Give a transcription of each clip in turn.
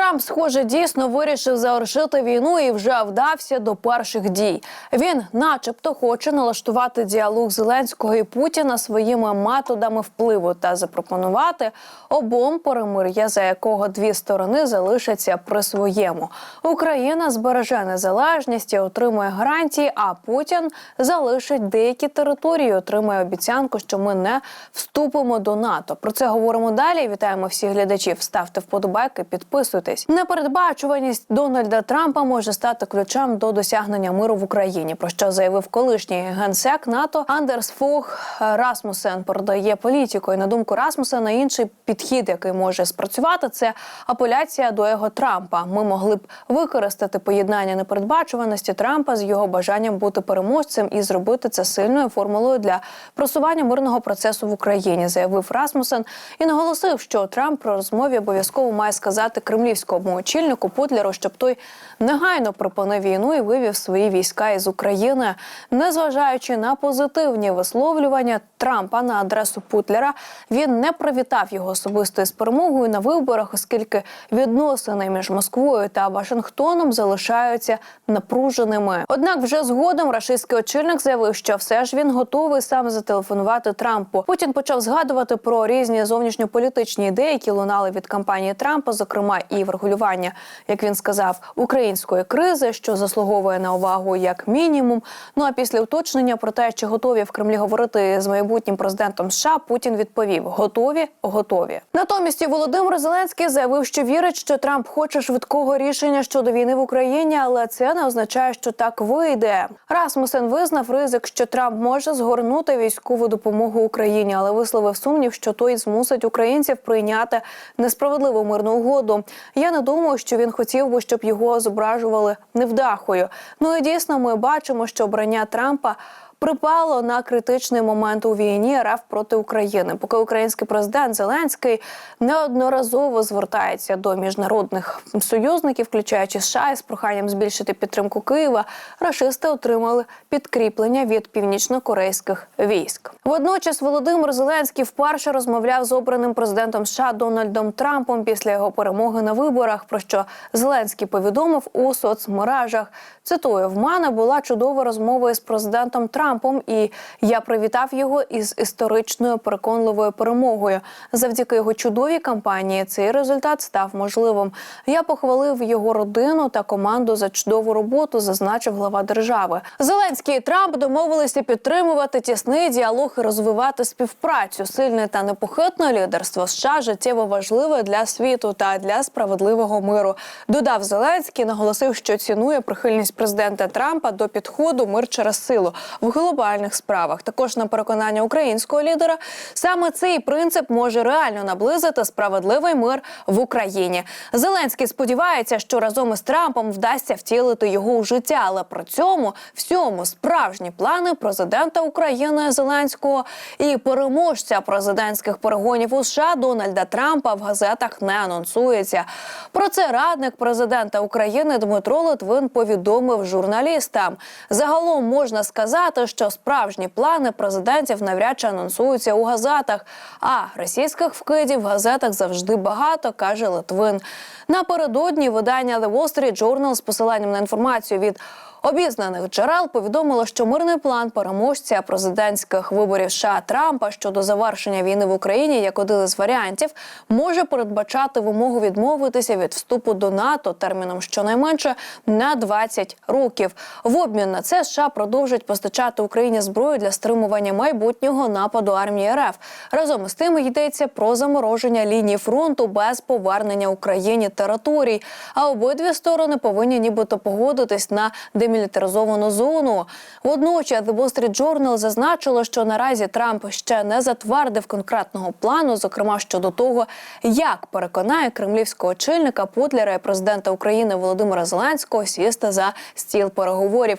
Трамп, схоже, дійсно вирішив завершити війну і вже вдався до перших дій. Він, начебто, хоче налаштувати діалог Зеленського і Путіна своїми методами впливу та запропонувати обом перемир'я, за якого дві сторони залишаться при своєму. Україна збереже незалежність і отримує гарантії. А Путін залишить деякі території, отримує обіцянку, що ми не вступимо до НАТО. Про це говоримо далі. Вітаємо всіх глядачів. Ставте вподобайки, підписуйтесь. Непередбачуваність Дональда Трампа може стати ключем до досягнення миру в Україні. Про що заявив колишній генсек НАТО Андерс Фух Расмусен. Передає політику. І на думку Расмусена, інший підхід, який може спрацювати, це апеляція до його Трампа. Ми могли б використати поєднання непередбачуваності Трампа з його бажанням бути переможцем і зробити це сильною формулою для просування мирного процесу в Україні, заявив Расмусен і наголосив, що Трамп про розмові обов'язково має сказати кремлівському очільнику Путлеру, щоб той негайно припинив війну і вивів свої війська із України, незважаючи на позитивні висловлювання Трампа на адресу Путлера. Він не привітав його особисто з перемогою на виборах, оскільки відносини між Москвою та Вашингтоном залишаються напруженими. Однак, вже згодом рашистський очільник заявив, що все ж він готовий сам зателефонувати Трампу. Путін почав згадувати про різні зовнішньополітичні ідеї, які лунали від кампанії Трампа, зокрема і врегулювання, як він сказав, української кризи, що заслуговує на увагу як мінімум. Ну а після уточнення про те, чи готові в Кремлі говорити з майбутнім президентом США, Путін відповів: готові, готові. Натомість Володимир Зеленський заявив, що вірить, що Трамп хоче швидкого рішення щодо війни в Україні, але це не означає, що так вийде. Расмусен визнав ризик, що Трамп може згорнути військову допомогу Україні, але висловив сумнів, що той змусить українців прийняти несправедливу мирну угоду. Я не думаю, що він хотів би, щоб його зображували невдахою. Ну і дійсно, ми бачимо, що обрання Трампа. Припало на критичний момент у війні РФ проти України, поки український президент Зеленський неодноразово звертається до міжнародних союзників, включаючи США, із проханням збільшити підтримку Києва. Рашисти отримали підкріплення від північно-корейських військ. Водночас Володимир Зеленський вперше розмовляв з обраним президентом США Дональдом Трампом після його перемоги на виборах. Про що Зеленський повідомив у соцмережах. Цитую: в мене була чудова розмова із президентом Трампом, і я привітав його із історичною переконливою перемогою. Завдяки його чудовій кампанії цей результат став можливим. Я похвалив його родину та команду за чудову роботу, зазначив глава держави. Зеленський і Трамп домовилися підтримувати тісний діалог і розвивати співпрацю. Сильне та непохитне лідерство США життєво важливе для світу та для справедливого миру. Додав Зеленський, наголосив, що цінує прихильність президента Трампа до підходу мир через силу в глобальних справах. Також на переконання українського лідера саме цей принцип може реально наблизити справедливий мир в Україні. Зеленський сподівається, що разом із Трампом вдасться втілити його у життя, але при цьому всьому справжні плани президента України Зеленського і переможця президентських перегонів у США Дональда Трампа в газетах не анонсується. Про це радник президента України Дмитро Литвин повідомив журналістам. Загалом можна сказати, що справжні плани президентів навряд чи анонсуються у газетах. А російських вкидів в газетах завжди багато, каже Литвин. Напередодні видання The Wall Street Journal з посиланням на інформацію від Обізнаних джерел повідомило, що мирний план переможця президентських виборів США Трампа щодо завершення війни в Україні як один із варіантів може передбачати вимогу відмовитися від вступу до НАТО терміном щонайменше на 20 років. В обмін на це США продовжать постачати Україні зброю для стримування майбутнього нападу армії РФ. Разом із тим йдеться про замороження лінії фронту без повернення Україні територій. А обидві сторони повинні нібито погодитись на демілітаризовану зону. Водночас The Wall Street Journal зазначило, що наразі Трамп ще не затвердив конкретного плану, зокрема щодо того, як переконає кремлівського очільника Путлера і президента України Володимира Зеленського сісти за стіл переговорів.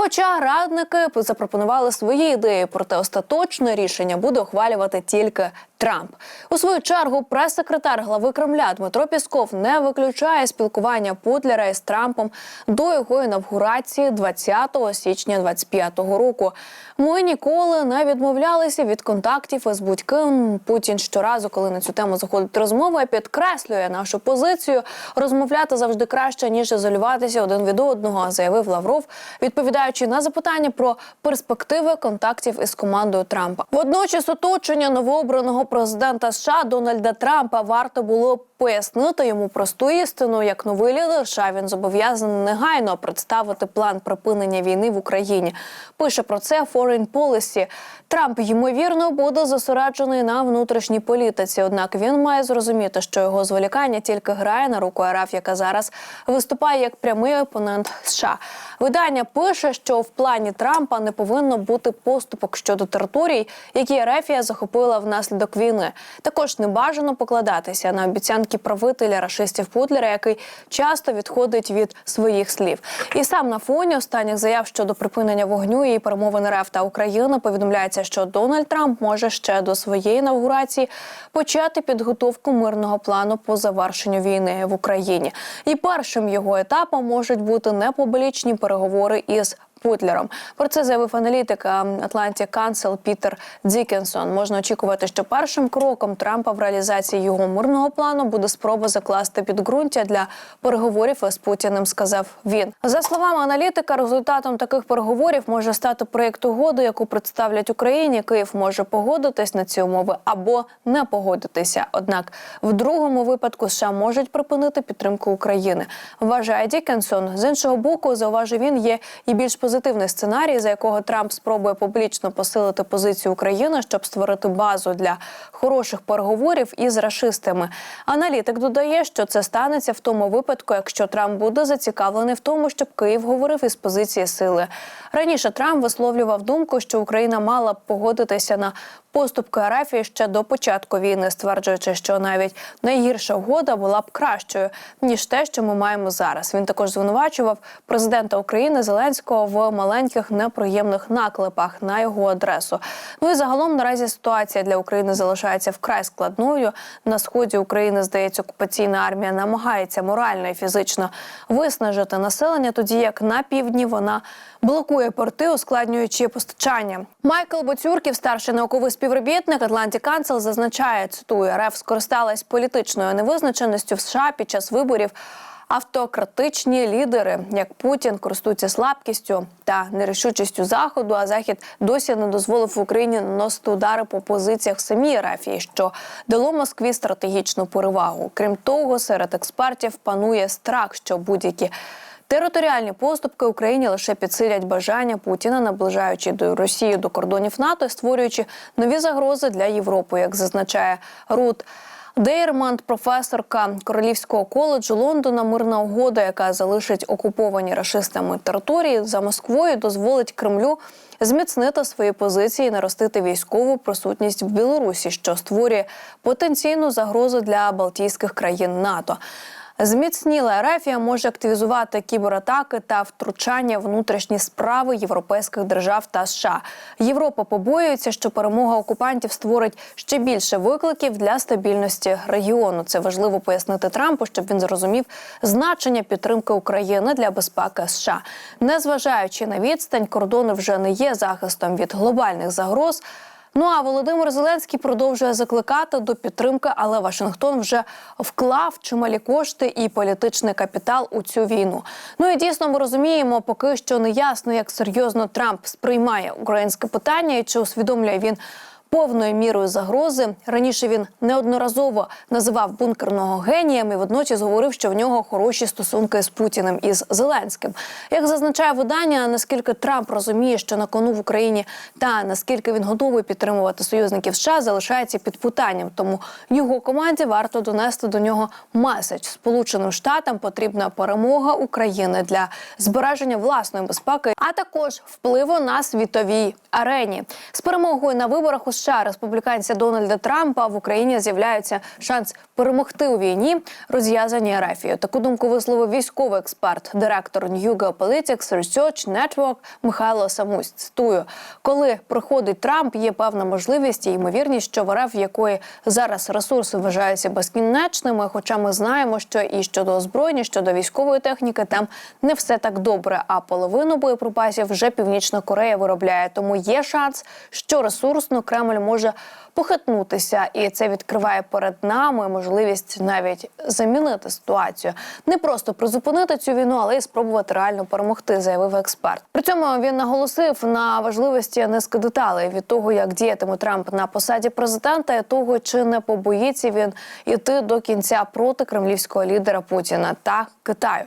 Хоча радники запропонували свої ідеї, проте остаточне рішення буде ухвалювати тільки Трамп у свою чергу прес-секретар глави Кремля Дмитро Пісков не виключає спілкування Путлера із Трампом до його інавгурації 20 січня 25-го року. Ми ніколи не відмовлялися від контактів із будь-ким. Путін щоразу, коли на цю тему заходить розмова, підкреслює нашу позицію. Розмовляти завжди краще ніж ізолюватися один від одного, заявив Лавров, відповідаючи на запитання про перспективи контактів із командою Трампа. Водночас оточення новообраного президента США Дональда Трампа варто було пояснити йому просту істину, як новий лідер США він зобов'язаний негайно представити план припинення війни в Україні. Пише про це Foreign Policy. Трамп ймовірно буде зосереджений на внутрішній політиці. Однак він має зрозуміти, що його зволікання тільки грає на руку РФ, яка зараз виступає як прямий опонент США. Видання пише, що в плані Трампа не повинно бути поступок щодо територій, які Ерефія захопила внаслідок війни. Також не бажано покладатися на обіцянки правителя рашистів Путлера, який часто відходить від своїх слів. І сам на фоні останніх заяв щодо припинення вогню і перемовин РФ та України повідомляється, що Дональд Трамп може ще до своєї інавгурації почати підготовку мирного плану по завершенню війни в Україні. І першим його етапом можуть бути непублічні переговори із Путлером. Про це заявив аналітик Atlantic Council Пітер Дікенсон. Можна очікувати, що першим кроком Трампа в реалізації його мирного плану буде спроба закласти підґрунтя для переговорів із Путіним. Сказав він. За словами аналітика, результатом таких переговорів може стати проєкт угоди, яку представлять Україні. Київ може погодитись на ці умови або не погодитися. Однак, в другому випадку США можуть припинити підтримку України. Вважає Дікенсон. З іншого боку, зауважив він, є і більш позитивний сценарій, за якого Трамп спробує публічно посилити позицію України, щоб створити базу для хороших переговорів із рашистами. Аналітик додає, що це станеться в тому випадку, якщо Трамп буде зацікавлений в тому, щоб Київ говорив із позиції сили. Раніше Трамп висловлював думку, що Україна мала б погодитися на поступки Арафії ще до початку війни, стверджуючи, що навіть найгірша угода була б кращою ніж те, що ми маємо зараз. Він також звинувачував президента України Зеленського в маленьких неприємних наклепах на його адресу. Ну і загалом наразі ситуація для України залишається вкрай складною. На сході України здається, окупаційна армія намагається морально і фізично виснажити населення, тоді як на півдні вона блокує порти, ускладнюючи постачання. Майкл Боцюрків, старший науковий співробітник Atlantic Council, зазначає, цитую, РФ скористалась політичною невизначеністю в США під час виборів. Автократичні лідери, як Путін, користуються слабкістю та нерішучістю заходу. А захід досі не дозволив Україні наносити удари по позиціях самій Рафії, що дало Москві стратегічну перевагу. Крім того, серед експертів панує страх, що будь-які Територіальні поступки Україні лише підсилять бажання Путіна, наближаючи до Росії до кордонів НАТО, створюючи нові загрози для Європи, як зазначає Рут. Дейрманд, професорка Королівського коледжу Лондона, мирна угода, яка залишить окуповані рашистами території за Москвою, дозволить Кремлю зміцнити свої позиції, і наростити військову присутність в Білорусі, що створює потенційну загрозу для Балтійських країн НАТО. Зміцніла Ерефія може активізувати кібератаки та втручання внутрішні справи європейських держав та США. Європа побоюється, що перемога окупантів створить ще більше викликів для стабільності регіону. Це важливо пояснити Трампу, щоб він зрозумів значення підтримки України для безпеки США. Незважаючи на відстань, кордони вже не є захистом від глобальних загроз. Ну а Володимир Зеленський продовжує закликати до підтримки, але Вашингтон вже вклав чималі кошти і політичний капітал у цю війну. Ну і дійсно ми розуміємо, поки що не ясно, як серйозно Трамп сприймає українське питання і чи усвідомлює він повною мірою загрози. Раніше він неодноразово називав бункерного генієм і водночас говорив, що в нього хороші стосунки з Путіним і з Зеленським. Як зазначає видання, наскільки Трамп розуміє, що на кону в Україні та наскільки він готовий підтримувати союзників США, залишається під питанням. Тому його команді варто донести до нього меседж. Сполученим Штатам потрібна перемога України для збереження власної безпеки, а також впливу на світовій арені з перемогою на виборах у США республіканця Дональда Трампа в Україні з'являється шанс перемогти у війні, розв'язані Ерефію. Таку думку висловив військовий експерт, директор New Geopolitics Research Network Михайло Самусь. Цитую, коли приходить Трамп, є певна можливість і ймовірність, що в РФ, якої зараз ресурси вважаються безкінечними. Хоча ми знаємо, що і щодо озброєння, щодо військової техніки, там не все так добре. А половину боєприпасів вже Північна Корея виробляє. Тому є шанс, що ресурсно Кремль може похитнутися, і це відкриває перед нами можливість навіть замінити ситуацію, не просто призупинити цю війну, але й спробувати реально перемогти, заявив експерт. При цьому він наголосив на важливості низки деталей від того, як діятиме Трамп на посаді президента, і того, чи не побоїться він іти до кінця проти кремлівського лідера Путіна та Китаю.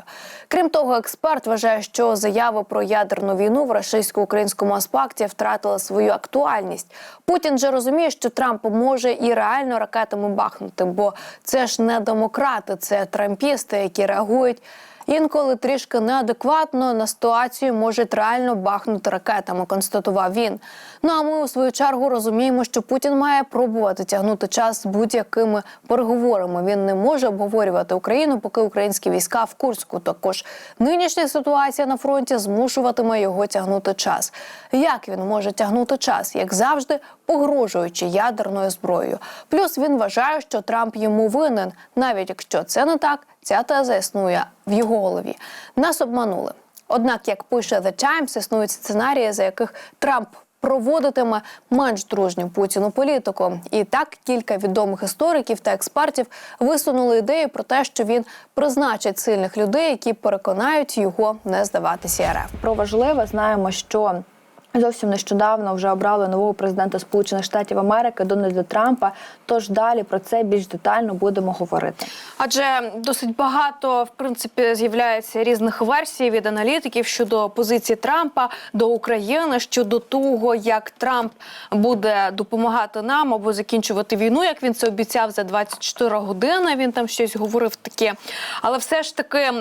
Крім того, експерт вважає, що заяви про ядерну війну в російсько-українському аспекті втратили свою актуальність. Путін же розуміє, що Трамп може і реально ракетами бахнути, бо це ж не демократи, це трампісти, які реагують. Інколи трішки неадекватно на ситуацію можуть реально бахнути ракетами, констатував він. Ну а ми у свою чергу розуміємо, що Путін має пробувати тягнути час з будь-якими переговорами. Він не може обговорювати Україну, поки українські війська в Курську. Також нинішня ситуація на фронті змушуватиме його тягнути час. Як він може тягнути час, як завжди, погрожуючи ядерною зброєю? Плюс він вважає, що Трамп йому винен, навіть якщо це не так. Ця теза існує в його голові. Нас обманули. Однак, як пише The Times, існують сценарії, за яких Трамп проводитиме менш дружню Путіну політику. І так кілька відомих істориків та експертів висунули ідею про те, що він призначить сильних людей, які переконають його не здаватися РФ. Про важливе знаємо, що зовсім нещодавно вже обрали нового президента Сполучених Штатів Америки Дональда Трампа. Тож далі про це більш детально будемо говорити. Адже досить багато в принципі з'являється різних версій від аналітиків щодо позиції Трампа до України щодо того, як Трамп буде допомагати нам або закінчувати війну, як він це обіцяв за 24 години. Він там щось говорив таке. Але все ж таки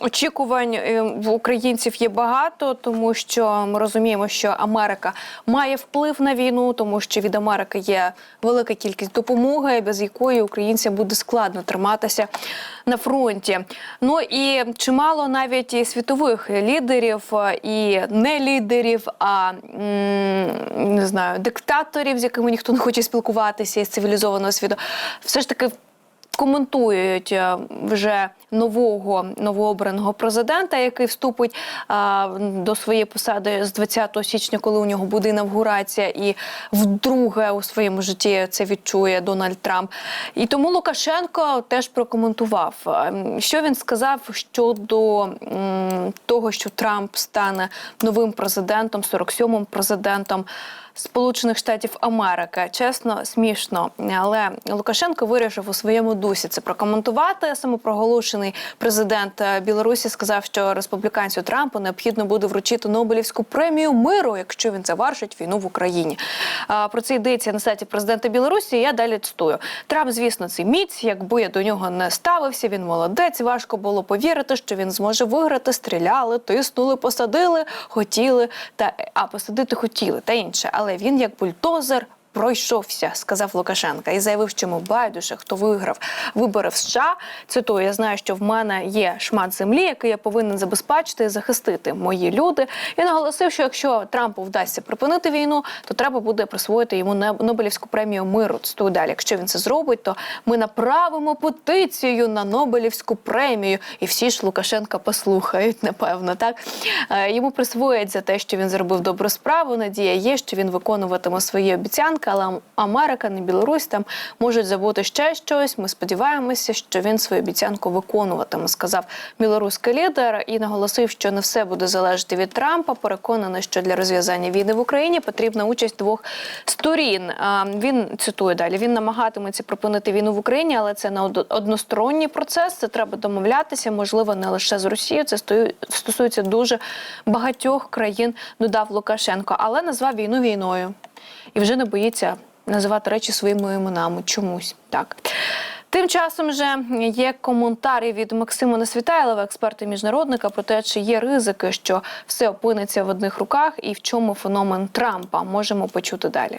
очікувань е, в українців є багато, тому що ми розуміємо, що Америка має вплив на війну, тому що від Америки є велика кількість допомоги, без якої українцям буде складно триматися на фронті. Ну і чимало навіть і світових лідерів, е, і не лідерів, а не знаю, диктаторів, з якими ніхто не хоче спілкуватися із цивілізованого світу, все ж таки коментують е, вже нового новообраного президента, який вступить а, до своєї посади з 20 січня, коли у нього буде інавгурація, і вдруге у своєму житті це відчує Дональд Трамп. І тому Лукашенко теж прокоментував, Ем, що він сказав щодо м, того, що Трамп стане новим президентом, 47-м президентом. Сполучених Штатів Америки чесно, смішно, але Лукашенко вирішив у своєму дусі це прокоментувати. Самопроголошений президент е, Білорусі сказав, що республіканцю Трампу необхідно буде вручити Нобелівську премію миру, якщо він завершить війну в Україні. Про це йдеться на сайті президента Білорусі. Я далі цитую. Трамп, звісно, це міць. Якби я до нього не ставився, він молодець. Важко було повірити, що він зможе виграти. Стріляли, тиснули, посадили, хотіли та а посадити хотіли та інше. Але він як бульдозер. Пройшовся, сказав Лукашенка, і заявив, що йому байдуже, хто виграв вибори в США. Цитую, я знаю, що в мене є шмат землі, який я повинен забезпечити і захистити мої люди. І наголосив, що якщо Трампу вдасться припинити війну, то треба буде присвоїти йому Нобелівську премію миру. Цитую далі. Якщо він це зробить, то ми направимо петицію на Нобелівську премію, і всі ж Лукашенка послухають, напевно, так Е, йому присвоять за те, що він зробив добру справу. Надія є, що він виконуватиме свої обіцянки але Америка, не Білорусь там можуть забути ще щось. Ми сподіваємося, що він свою обіцянку виконуватиме, сказав білоруський лідер і наголосив, що не все буде залежати від Трампа. Переконаний, що для розв'язання війни в Україні потрібна участь двох сторін. Він цитує далі: він намагатиметься припинити війну в Україні, але це не односторонній процес. Це треба домовлятися, можливо, не лише з Росією. Це стосується дуже багатьох країн. Додав Лукашенко, але назвав війну війною і вже не боїться називати речі своїми іменами чомусь так. Тим часом вже є коментарі від Максима Несвітайлова, експерта міжнародника, про те, чи є ризики, що все опиниться в одних руках, і в чому феномен Трампа можемо почути далі.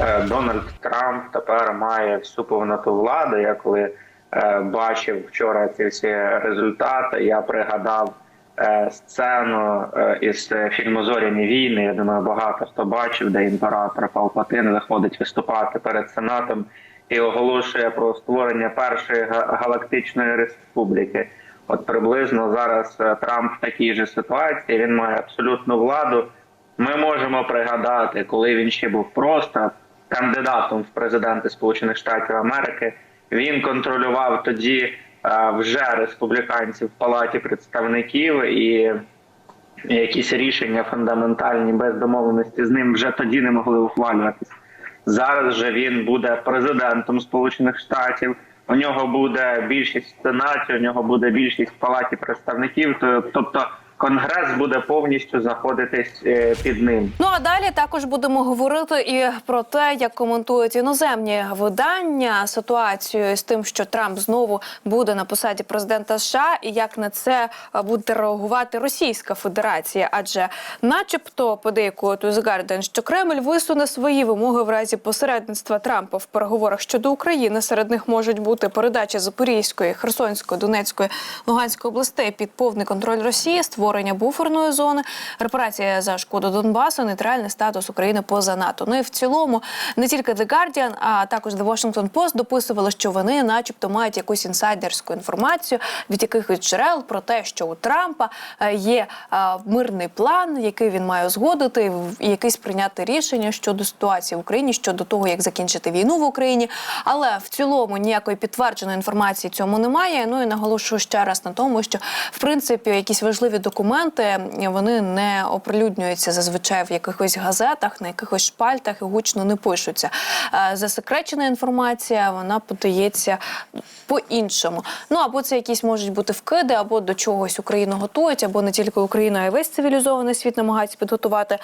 е, Дональд Трамп тепер має всю повноту влади. Я коли е, бачив вчора ці всі результати, я пригадав сцену е, із е, фільму Зоряні війни. Я думаю, багато хто бачив, де імператор Палпатин виходить виступати перед сенатом і оголошує про створення першої галактичної республіки. От приблизно зараз е, Трамп в такій же ситуації. Він має абсолютну владу. Ми можемо пригадати, коли він ще був просто кандидатом в президенти Сполучених Штатів Америки. Він контролював тоді е, вже республіканців в палаті представників і якісь рішення фундаментальні без домовленості з ним вже тоді не могли ухвалюватися. Зараз же він буде президентом Сполучених Штатів. У нього буде більшість в сенаті, у нього буде більшість в палаті представників. То- Тобто конгрес буде повністю знаходитись е, під ним. Ну а далі також будемо говорити і про те, як коментують іноземні видання ситуацію з тим, що Трамп знову буде на посаді президента США, і як на це буде реагувати Російська Федерація. Адже, начебто, подейкують у The що Кремль висуне свої вимоги в разі посередництва Трампа в переговорах щодо України. Серед них можуть бути передача Запорізької, Херсонської, Донецької, Луганської областей під повний контроль Росії, створення буферної зони, репарація за шкоду Донбасу, нейтральний статус України поза НАТО. Ну і в цілому не тільки The Guardian, а також The Washington Post дописували, що вони, начебто, мають якусь інсайдерську інформацію від якихось джерел про те, що у Трампа е, є е, мирний план, який він має узгодити, і якийсь прийняти рішення щодо ситуації в Україні, щодо того, як закінчити війну в Україні. Але в цілому ніякої підтвердженої інформації цьому немає. Ну і наголошую ще раз на тому, що в принципі якісь важливі документи вони не оприлюднюються зазвичай в якихось газетах, на якихось шпальтах і гучно не пишуться. Е, Засекречена інформація вона подається по-іншому. Ну або це якісь можуть бути вкиди, або до чогось Україну готують, або не тільки Україна, а й весь цивілізований світ намагається підготувати.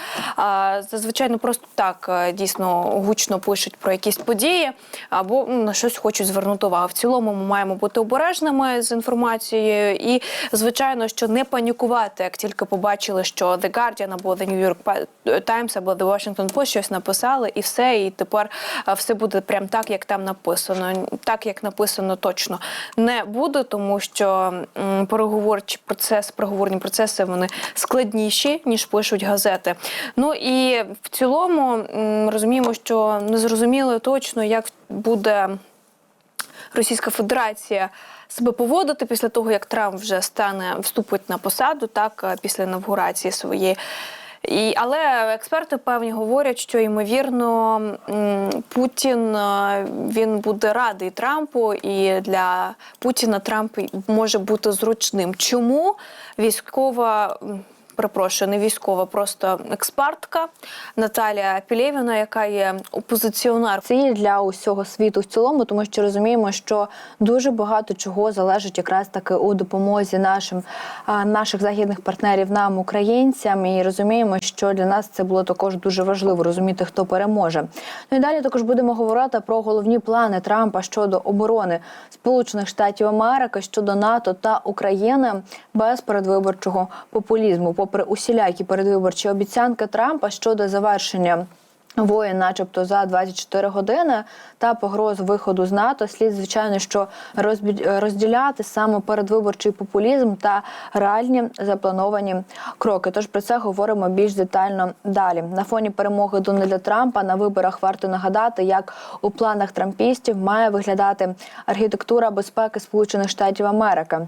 Зазвичай не просто так е, дійсно гучно пишуть про якісь події, або м, на щось хочуть звернути увагу. В цілому ми маємо бути обережними з інформацією, і звичайно, що не панікувати, як тільки побачили, що The Guardian або The New York Times або The Washington Post щось написали, і все, і тепер е, все буде прям так, як там написано. Так як написано, точно не буде, тому що м, переговорчий процес, переговорні процеси вони складніші ніж пишуть газети. Ну і в цілому розуміємо, що не зрозуміло точно, як буде. Російська Федерація себе поводити після того, як Трамп вже стане вступить на посаду, так е, після інавгурації своєї. І, але експерти певні говорять, що ймовірно Путін е, він буде радий Трампу, і для Путіна Трамп може бути зручним. Чому військова перепрошую, не військова, просто експертка Наталія Пілєвіна, яка є опозиціонер для усього світу в цілому, тому що розуміємо, що дуже багато чого залежить якраз таки у допомозі нашим наших західних партнерів нам, українцям, і розуміємо, що для нас це було також дуже важливо розуміти, хто переможе. Ну і далі також будемо говорити про головні плани Трампа щодо оборони Сполучених Штатів Америки щодо НАТО та України без передвиборчого популізму, попри усілякі передвиборчі обіцянки Трампа щодо завершення. Воїн, начебто, за 24 години та погроз виходу з НАТО слід, звичайно, що розділяти саме передвиборчий популізм та реальні заплановані кроки. Тож про це говоримо більш детально далі. На фоні перемоги Дональда Трампа на виборах варто нагадати, як у планах трампістів має виглядати архітектура безпеки Сполучених Штатів Америки.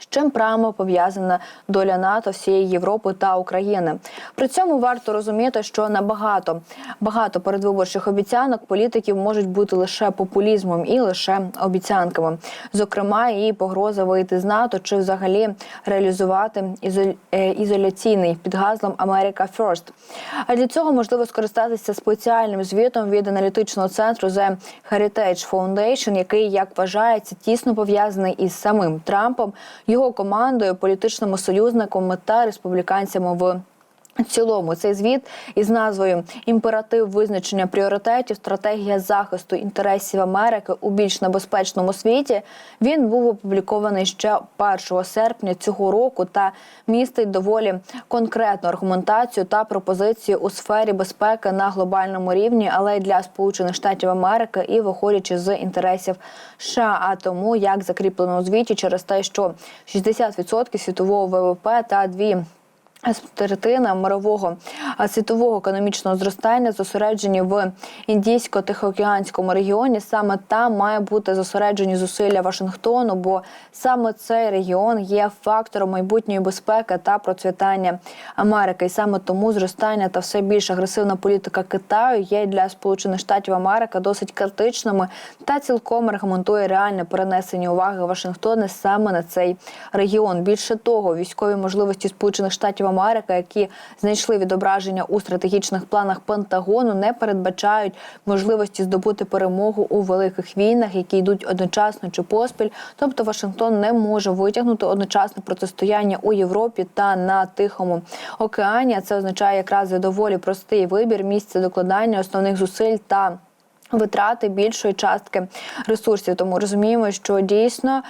З чим прямо пов'язана доля НАТО, всієї Європи та України. При цьому варто розуміти, що набагато багато передвиборчих обіцянок політиків можуть бути лише популізмом і лише обіцянками. Зокрема, і погроза вийти з НАТО чи взагалі реалізувати ізоль- е, ізоляційний під гаслом America First. А для цього можливо скористатися спеціальним звітом від аналітичного центру The Heritage Foundation, який, як вважається, тісно пов'язаний із самим Трампом, його командою, політичними союзниками та республіканцями в В цілому цей звіт із назвою Імператив визначення пріоритетів, стратегія захисту інтересів Америки у більш небезпечному світі. Він був опублікований ще 1 серпня цього року та містить доволі конкретну аргументацію та пропозицію у сфері безпеки на глобальному рівні, але й для Сполучених Штатів Америки і виходячи з інтересів США. А тому як закріплено у звіті через те, що 60% світового ВВП та дві Третина мирового світового економічного зростання зосереджені в індійсько-тихоокеанському регіоні. Саме там має бути зосереджені зусилля Вашингтону, бо саме цей регіон є фактором майбутньої безпеки та процвітання Америки. І саме тому зростання та все більш агресивна політика Китаю є для Сполучених Штатів Америки досить критичними та цілком аргументує реальне перенесення уваги Вашингтона саме на цей регіон. Більше того, військові можливості Сполучених Штатів Америки, які знайшли відображення у стратегічних планах Пентагону, не передбачають можливості здобути перемогу у великих війнах, які йдуть одночасно чи поспіль. Тобто Вашингтон не може витягнути одночасне протистояння у Європі та на Тихому океані. Це означає якраз доволі простий вибір місця докладання основних зусиль та. Витрати більшої частки ресурсів, тому розуміємо, що дійсно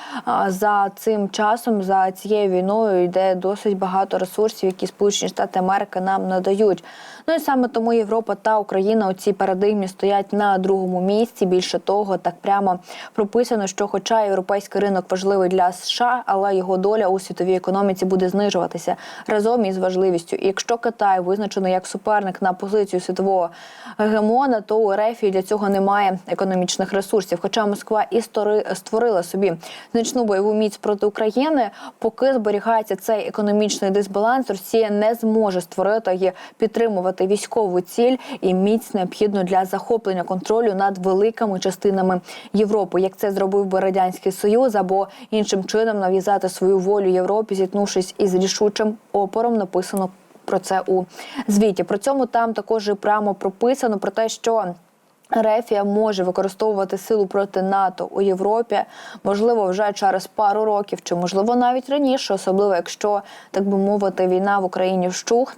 за цим часом, за цією війною, йде досить багато ресурсів, які Сполучені Штати Америки нам надають. Ну і саме тому Європа та Україна у цій парадигмі стоять на другому місці. Більше того, так прямо прописано, що, хоча європейський ринок важливий для США, але його доля у світовій економіці буде знижуватися разом із важливістю. І якщо Китай визначений як суперник на позицію світового гегемона, то у РФ для цього немає економічних ресурсів. Хоча Москва і створила собі значну бойову міць проти України, поки зберігається цей економічний дисбаланс, Росія не зможе створити і підтримувати військову ціль і міць необхідну для захоплення контролю над великими частинами Європи, як це зробив би радянський союз, або іншим чином нав'язати свою волю Європі, зіткнувшись із рішучим опором, написано про це у звіті. При цьому там також і прямо прописано про те, що. Рефія може використовувати силу проти НАТО у Європі, можливо, вже через пару років, чи можливо навіть раніше, особливо якщо так би мовити, війна в Україні вщухне.